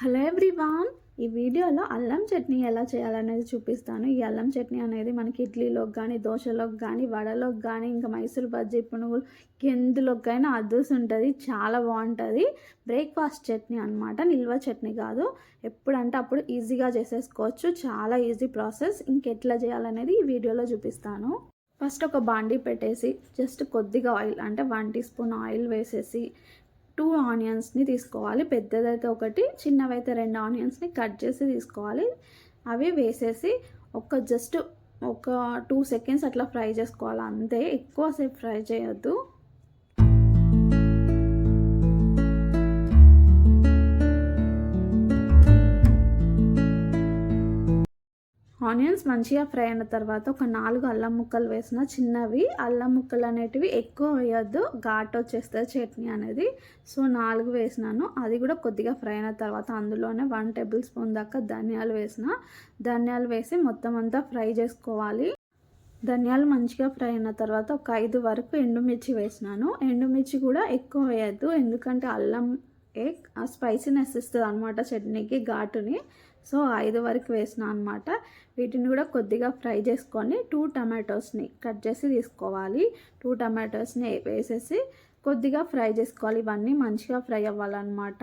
Hello everyone ఈ వీడియోలో అల్లం చట్నీ ఎలా చేయాలనేది చూపిస్తాను. ఈ అల్లం చట్నీ అనేది మనకి ఇడ్లీలోకి కానీ దోశలోకి కానీ వడలోకి కానీ ఇంకా మైసూర్ బజ్జీ పునుగులు ఎందులోకైనా కానీ అద్దూసి ఉంటుంది చాలా బాగుంటుంది. బ్రేక్ఫాస్ట్ చట్నీ అనమాట నిల్వ చట్నీ కాదు. ఎప్పుడంటే అప్పుడు ఈజీగా చేసేసుకోవచ్చు చాలా ఈజీ ప్రాసెస్. ఇంకెట్లా చేయాలనేది ఈ వీడియోలో చూపిస్తాను. ఫస్ట్ ఒక బాండీ పెట్టేసి జస్ట్ కొద్దిగా ఆయిల్ అంటే వన్ టీ స్పూన్ ఆయిల్ వేసేసి టూ ఆనియన్స్ని తీసుకోవాలి. పెద్దదైతే ఒకటి చిన్నవైతే రెండు ఆనియన్స్ని కట్ చేసి తీసుకోవాలి. అవి వేసేసి ఒక జస్ట్ ఒక టూ సెకండ్స్ అట్లా ఫ్రై చేసుకోవాలి. అంతే ఎక్కువసేపు ఫ్రై చేయొద్దు. ఆనియన్స్ మంచిగా ఫ్రై అయిన తర్వాత ఒక నాలుగు అల్లం ముక్కలు వేసిన చిన్నవి అల్లం ముక్కలు అనేటివి ఎక్కువ వేయొద్దు. ఘాట్ వచ్చేస్తుంది చట్నీ అనేది. సో నాలుగు వేసినాను. అది కూడా కొద్దిగా ఫ్రై అయిన తర్వాత అందులోనే వన్ టేబుల్ స్పూన్ దాకా ధనియాలు వేసిన. ధనియాలు వేసి మొత్తం అంతా ఫ్రై చేసుకోవాలి. ధనియాలు మంచిగా ఫ్రై అయిన తర్వాత ఒక ఐదు వరకు ఎండుమిర్చి వేసినాను. ఎండుమిర్చి కూడా ఎక్కువ వేయద్దు. ఎందుకంటే అల్లం ఏ స్పైసీనెస్ ఇస్తుంది అనమాట చట్నీకి ఘాటుని. సో ఐదు వరకు వేసిన అనమాట వీటిని కూడా కొద్దిగా ఫ్రై చేసుకొని టూ టమాటోస్ని కట్ చేసి తీసుకోవాలి. టూ టమాటోస్ని వేసేసి కొద్దిగా ఫ్రై చేసుకోవాలి. ఇవన్నీ మంచిగా ఫ్రై అవ్వాలన్నమాట.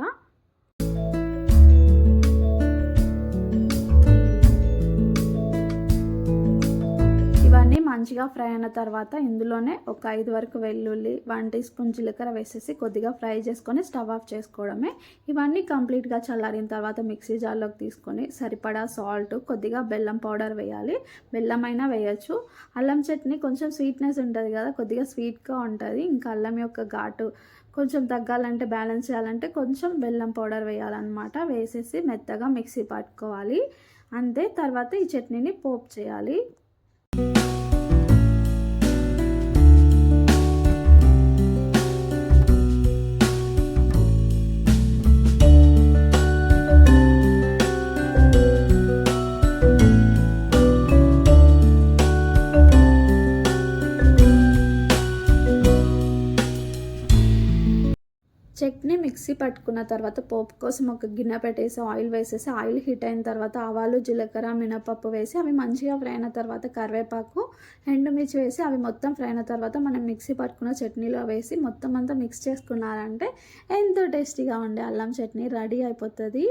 మంచిగా ఫ్రై అయిన తర్వాత ఇందులోనే ఒక ఐదు వరకు వెల్లుల్లి వన్ టీ స్పూన్ జీలకర్ర వేసేసి కొద్దిగా ఫ్రై చేసుకొని స్టవ్ ఆఫ్ చేసుకోవడమే. ఇవన్నీ కంప్లీట్గా చల్లారిన తర్వాత మిక్సీ జార్లోకి తీసుకొని సరిపడా సాల్ట్ కొద్దిగా బెల్లం పౌడర్ వేయాలి. బెల్లం అయినా వేయచ్చు. అల్లం చట్నీ కొంచెం స్వీట్నెస్ ఉంటుంది కదా కొద్దిగా స్వీట్గా ఉంటుంది. ఇంకా అల్లం యొక్క ఘాటు కొంచెం తగ్గాలంటే బ్యాలెన్స్ చేయాలంటే కొంచెం బెల్లం పౌడర్ వేయాలన్నమాట. వేసేసి మెత్తగా మిక్సీ పట్టుకోవాలి. అంతే తర్వాత ఈ చట్నీని పోపు చేయాలి. చట్నీ మిక్సీ పట్టుకున్న తర్వాత పోపు కోసం ఒక గిన్నె పెట్టేసి ఆయిల్ వేసేసి ఆయిల్ హీట్ అయిన తర్వాత ఆవాలు జీలకర్ర మినపప్పు వేసి అవి మంచిగా ఫ్రై అయిన తర్వాత కరివేపాకు ఎండుమిర్చి వేసి అవి మొత్తం ఫ్రై అయిన తర్వాత మనం మిక్సీ పట్టుకున్న చట్నీలో వేసి మొత్తం అంతా మిక్స్ చేసుకున్నారంటే ఎంతో టేస్టీగా ఉండే అల్లం చట్నీ రెడీ అయిపోతుంది.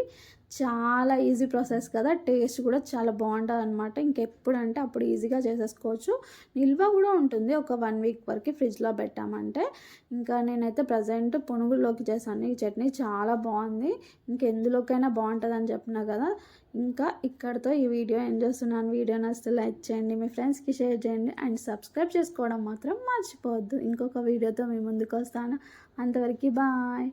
చాలా ఈజీ ప్రాసెస్ కదా. టేస్ట్ కూడా చాలా బాగుంటుంది అనమాట ఇంకెప్పుడు అంటే అప్పుడు ఈజీగా చేసేసుకోవచ్చు. నిల్వ కూడా ఉంటుంది. ఒక వన్ వీక్ వరకు ఫ్రిడ్జ్లో పెట్టామంటే. ఇంకా నేనైతే ప్రజెంట్ పునుగుల్లోకి చేశాను. ఈ చట్నీ చాలా బాగుంది. ఇంకెందులోకైనా బాగుంటుంది అని చెప్పినా కదా. ఇంకా ఇక్కడతో ఈ వీడియో ఏం చేస్తున్నాను. వీడియో నచ్చితే లైక్ చేయండి. మీ ఫ్రెండ్స్కి షేర్ చేయండి. అండ్ సబ్స్క్రైబ్ చేసుకోవడం మాత్రం మర్చిపోవద్దు. ఇంకొక వీడియోతో మీ ముందుకు వస్తాను. అంతవరకు బాయ్.